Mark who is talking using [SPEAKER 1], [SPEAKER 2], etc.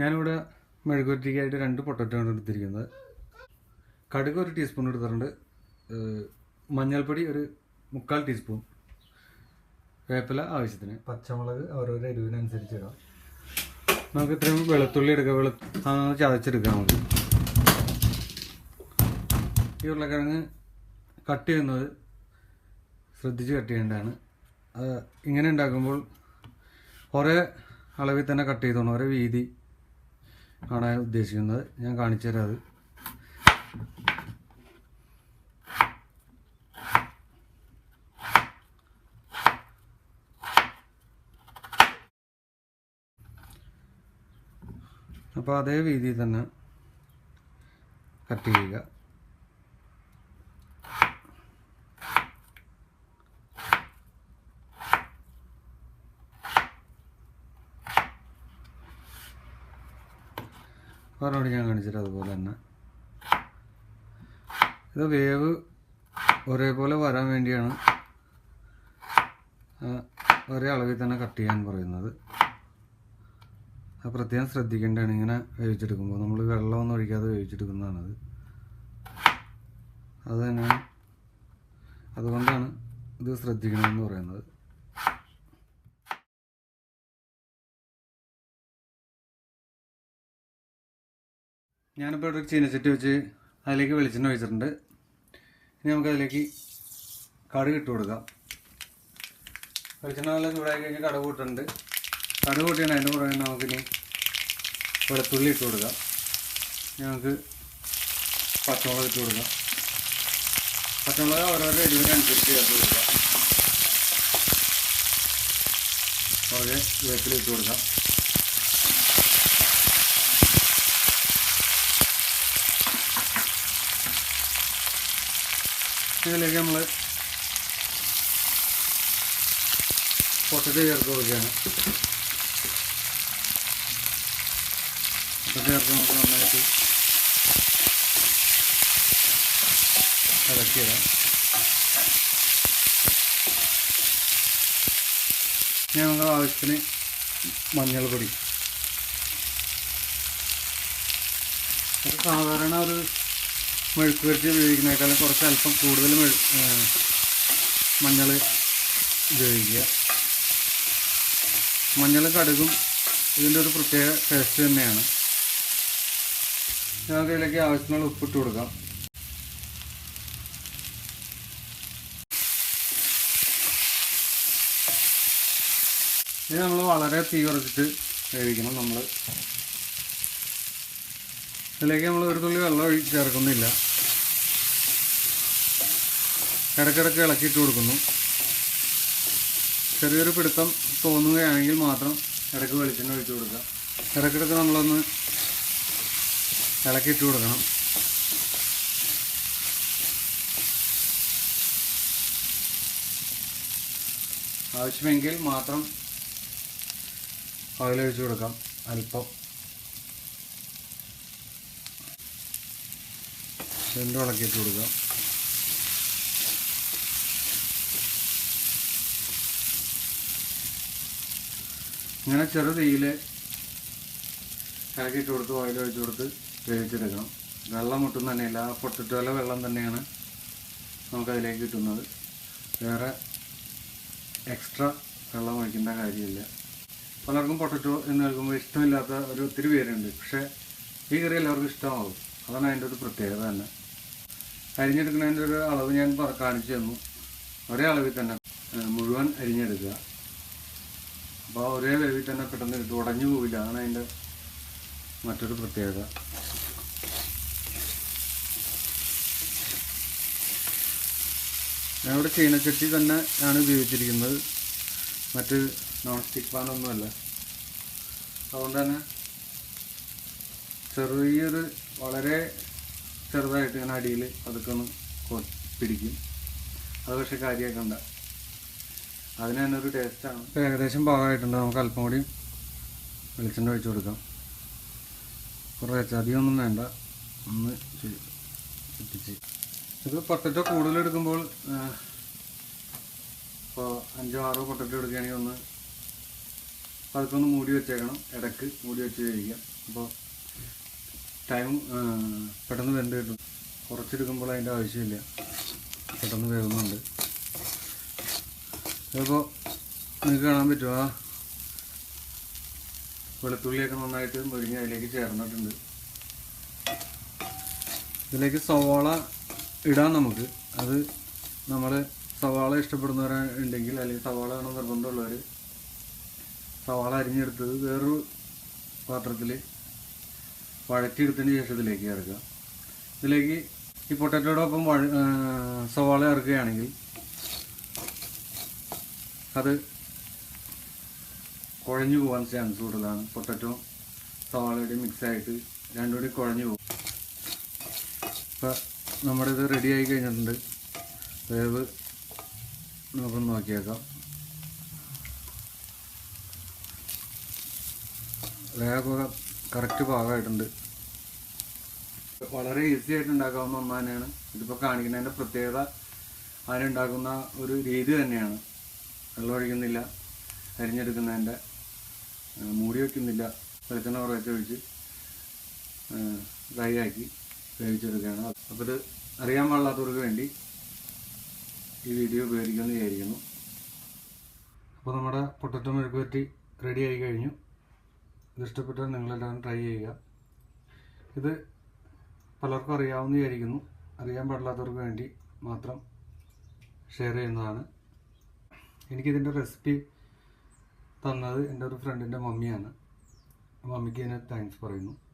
[SPEAKER 1] ഞാനിവിടെ മെഴുകുരുത്തിക്കായിട്ട് രണ്ട് പൊട്ടറ്റോ ആണ് എടുത്തിരിക്കുന്നത്. കടുക് ഒരു ടീസ്പൂൺ എടുത്തിട്ടുണ്ട്. മഞ്ഞൾപ്പൊടി ഒരു മുക്കാൽ ടീസ്പൂൺ വേപ്പില ആവശ്യത്തിന്. പച്ചമുളക് ഓരോരോ എരിവിനനുസരിച്ച് ഇടാം. നമുക്ക് ഇത്രയും വെളുത്തുള്ളി എടുക്കാം. വെളു ചതച്ചെടുക്കാൻ ചതച്ചെടുക്കാം നമുക്ക്. ഈ ഉരുളക്കിഴങ്ങ് കട്ട് ചെയ്യുന്നത് ശ്രദ്ധിച്ച് കട്ട് ചെയ്യേണ്ടതാണ്. ഇങ്ങനെ ഉണ്ടാക്കുമ്പോൾ ഒരേ അളവിൽ തന്നെ കട്ട് ചെയ്തോണം. ഒരേ വീതി ആണ് ഞാൻ ഉദ്ദേശിക്കുന്നത്. ഞാൻ കാണിച്ചു തരാം അത്. അപ്പോൾ അതേ രീതിയിൽ തന്നെ കട്ട് ചെയ്യുക. പറഞ്ഞോട് ഞാൻ കാണിച്ചിട്ട് അതുപോലെ തന്നെ. ഇത് വേവ് ഒരേപോലെ വരാൻ വേണ്ടിയാണ് ഒരേ അളവിൽ തന്നെ കട്ട് ചെയ്യാൻ പറയുന്നത്. അത് പ്രത്യേകം ശ്രദ്ധിക്കേണ്ടതാണ് ഇങ്ങനെ വേവിച്ചെടുക്കുമ്പോൾ. നമ്മൾ വെള്ളമൊന്നും ഒഴിക്കാതെ വേവിച്ചെടുക്കുന്നതാണത്. അത് തന്നെയാണ് അതുകൊണ്ടാണ് ഇത് ശ്രദ്ധിക്കണമെന്ന് പറയുന്നത്. ഞാനിപ്പോൾ ഇവിടെ ചീനച്ചട്ടി വെച്ച് അതിലേക്ക് വെളിച്ചെണ്ണ ഒഴിച്ചിട്ടുണ്ട്. ഇനി നമുക്ക് അതിലേക്ക് കടുക് ഇട്ട് കൊടുക്കാം. വെളിച്ചെണ്ണ നല്ല ചൂടായി കഴിഞ്ഞ് കടുക് കൂട്ടുണ്ട്. കടുക് കൂട്ടിയാണ് അതിന്റെ പുറകെ നമുക്കിനി വെളുത്തുള്ളി ഇട്ട് കൊടുക്കാം. നമുക്ക് പച്ചമുളക് ഇട്ട് കൊടുക്കാം. പച്ചമുളക് ഓരോരോ എരിവിനനുസരിച്ച് ചേർത്ത് കൊടുക്കാം. കുറേ വേപ്പിലിട്ട് കൊടുക്കാം. ഇതിലേക്ക് നമ്മൾ പൊട്ടറ്റ് ചേർത്ത് കൊടുക്കുകയാണ്. പൊട്ടറ്റോ ചേർത്ത് നമുക്ക് നന്നായിട്ട് ഇളക്കിയിടാം. ഞാൻ ആവശ്യത്തിന് മഞ്ഞൾപ്പൊടി. സാധാരണ ഒരു മെഴുക്ക് വരട്ടി ഉപയോഗിക്കുന്നതിനേക്കാളും കുറച്ച് അല്പം കൂടുതൽ മഞ്ഞൾ ഉപയോഗിക്കുക. മഞ്ഞൾ കടുകും ഇതിന്റെ ഒരു പ്രത്യേക ടേസ്റ്റ് തന്നെയാണ്. നമുക്ക് ഇതിലേക്ക് ആവശ്യത്തിനുള്ള ഉപ്പിട്ട് കൊടുക്കാം. ഇത് നമ്മൾ വളരെ തീ കുറച്ചിട്ട് വേവിക്കണം നമ്മൾ. ഇതിലേക്ക് നമ്മൾ ഒരു തുള്ളി വെള്ളം ഒഴി ചേർക്കുന്നില്ല. ഇടയ്ക്കിടയ്ക്ക് ഇളക്കിയിട്ട് കൊടുക്കുന്നു. ചെറിയൊരു പിടുത്തം തോന്നുകയാണെങ്കിൽ മാത്രം ഇടയ്ക്ക് വെളിച്ചെണ്ണ ഒഴിച്ച് കൊടുക്കുക. ഇടയ്ക്കിടയ്ക്ക് നമ്മളൊന്ന് ഇളക്കിയിട്ട് കൊടുക്കണം. ആവശ്യമെങ്കിൽ മാത്രം ഓയിൽ ഒഴിച്ച് കൊടുക്കാം. അല്പം. രണ്ടും ഇളക്കിയിട്ട് കൊടുക്കാം. ഇങ്ങനെ ചെറു തീയിൽ ഇളക്കിയിട്ട് കൊടുത്ത് ഓയിൽ ഒഴിച്ച് കൊടുത്ത് വേവിച്ചെടുക്കണം. വെള്ളം മുട്ടും തന്നെയില്ല ആ പൊട്ടിട്ടുള്ള വെള്ളം തന്നെയാണ് നമുക്കതിലേക്ക് കിട്ടുന്നത്. വേറെ എക്സ്ട്രാ വെള്ളം ഒഴിക്കേണ്ട കാര്യമില്ല. പലർക്കും പൊട്ടറ്റോ എന്ന് കേൾക്കുമ്പോൾ ഇഷ്ടമില്ലാത്ത ഒരു ഒത്തിരി പേരുണ്ട്. പക്ഷേ ഈ കറി എല്ലാവർക്കും ഇഷ്ടമാവും. അതാണ് അതിന്റെ ഒരു പ്രത്യേകത തന്നെ. അരിഞ്ഞെടുക്കുന്നതിന്റെ ഒരു അളവ് ഞാൻ കാണിച്ചു തന്നു. ഒരേ അളവിൽ തന്നെ മുഴുവൻ അരിഞ്ഞെടുക്കുക. അപ്പോൾ ഒരേ വേവിൽ തന്നെ പെട്ടെന്ന് കിട്ടും ഉടഞ്ഞു പോവില്ല. അതാണ് അതിന്റെ മറ്റൊരു പ്രത്യേകത. ഞാനിവിടെ ചീനച്ചട്ടി തന്നെ ആണ് ഉപയോഗിച്ചിരിക്കുന്നത്. മറ്റ് നോൺ സ്റ്റിക്ക് പാനൊന്നുമല്ല അതുകൊണ്ട് തന്നെ ചെറിയൊരു വളരെ ചെറുതായിട്ട് ഇങ്ങനെ അടിയിൽ അതൊക്കെ ഒന്ന് പിടിക്കും. അത് പക്ഷെ കാര്യമാക്കണ്ട. അതിന് തന്നെ ഒരു ടേസ്റ്റാണ് ഏകദേശം പാകമായിട്ടുണ്ട്. നമുക്ക് അല്പം കൂടി വെളിച്ചെണ്ണ ഒഴിച്ചു കൊടുക്കാം. കുറച്ച് അധികമൊന്നും വേണ്ട. ഒന്ന് ചുറ്റിച്ച്. ഇത് പൊട്ടറ്റോ കൂടുതൽ എടുക്കുമ്പോൾ ഇപ്പോൾ അഞ്ചോ ആറോ പൊട്ടറ്റോ എടുക്കുകയാണെങ്കിൽ ഒന്ന് അതൊക്കെ ഒന്ന് മൂടി വെച്ചേക്കണം. ഇടയ്ക്ക് മൂടി വെച്ച് കഴിക്കാം. അപ്പോൾ ടൈം പെട്ടെന്ന് വെന്ത് കിട്ടും കുറച്ചെടുക്കുമ്പോൾ അതിന്റെ ആവശ്യമില്ല. പെട്ടെന്ന് വേവുന്നുണ്ട് അപ്പോൾ നിങ്ങൾക്ക് കാണാൻ പറ്റുമോ? ആ വെളുത്തുള്ളിയൊക്കെ നന്നായിട്ട് മുരിഞ്ഞ് അതിലേക്ക് ചേർന്നിട്ടുണ്ട്. ഇതിലേക്ക് സവാള ഇടാം നമുക്ക്. അത് നമ്മൾ സവാള ഇഷ്ടപ്പെടുന്നവരുണ്ടെങ്കിൽ അല്ലെങ്കിൽ സവാള വേണം നിർബന്ധമുള്ളവർ സവാള അരിഞ്ഞെടുത്തത് വേറൊരു പാത്രത്തിൽ വഴറ്റിയെടുത്തതിന് ശേഷം ഇതിലേക്ക് ചേർക്കുക ഇതിലേക്ക് ഈ പൊട്ടറ്റോടൊപ്പം വഴ സവാള ചേർക്കുകയാണെങ്കിൽ അത് കുഴഞ്ഞു പോകാൻ ചാൻസ് കൂടുതലാണ്. പൊട്ടറ്റോ സവാളയുടെ മിക്സ് ആയിട്ട് രണ്ടും കൂടി കുഴഞ്ഞു പോകും. ഇപ്പം നമ്മുടെ ഇത് റെഡി ആയി കഴിഞ്ഞിട്ടുണ്ട്. വേവ് നമുക്കൊന്ന് നോക്കിയേക്കാം. വേഗമൊക്കെ കറക്റ്റ് പാകമായിട്ടുണ്ട്. വളരെ ഈസി ആയിട്ട് ഉണ്ടാക്കാവുന്ന ഒന്ന് തന്നെയാണ്. ഇതിപ്പോൾ കാണിക്കുന്നതിന്റെ പ്രത്യേകത അതിനുണ്ടാക്കുന്ന ഒരു രീതി തന്നെയാണ്. വെള്ളം ഒഴിക്കുന്നില്ല അരിഞ്ഞെടുക്കുന്നതിന്റെ മൂടി വയ്ക്കുന്നില്ല വെളിച്ചെണ്ണ കുറച്ച് ഒഴിച്ച് ഡ്രൈ ആക്കി വേവിച്ചെടുക്കുകയാണ്. അപ്പോൾ ഇത് അറിയാൻ പാടില്ലാത്തവർക്ക് വേണ്ടി ഈ വീഡിയോ ഉപയോഗിക്കുമെന്ന് വിചാരിക്കുന്നു. അപ്പോൾ നമ്മുടെ പൊട്ടറ്റോ മെഴുക്കുവരട്ടി റെഡി ആയി കഴിഞ്ഞു. ഇത് ഇഷ്ടപ്പെട്ടാൽ നിങ്ങളെല്ലാവരും ട്രൈ ചെയ്യുക. ഇത് പലർക്കും അറിയാവുന്ന വിചാരിക്കുന്നു. അറിയാൻ പാടില്ലാത്തവർക്ക് വേണ്ടി മാത്രം ഷെയർ ചെയ്യുന്നതാണ്. എനിക്കിതിന്റെ റെസിപ്പി തന്നത് എന്റെ ഒരു ഫ്രണ്ടിന്റെ മമ്മിയാണ്. മമ്മിക്ക് ഇതിന് താങ്ക്സ് പറയുന്നു.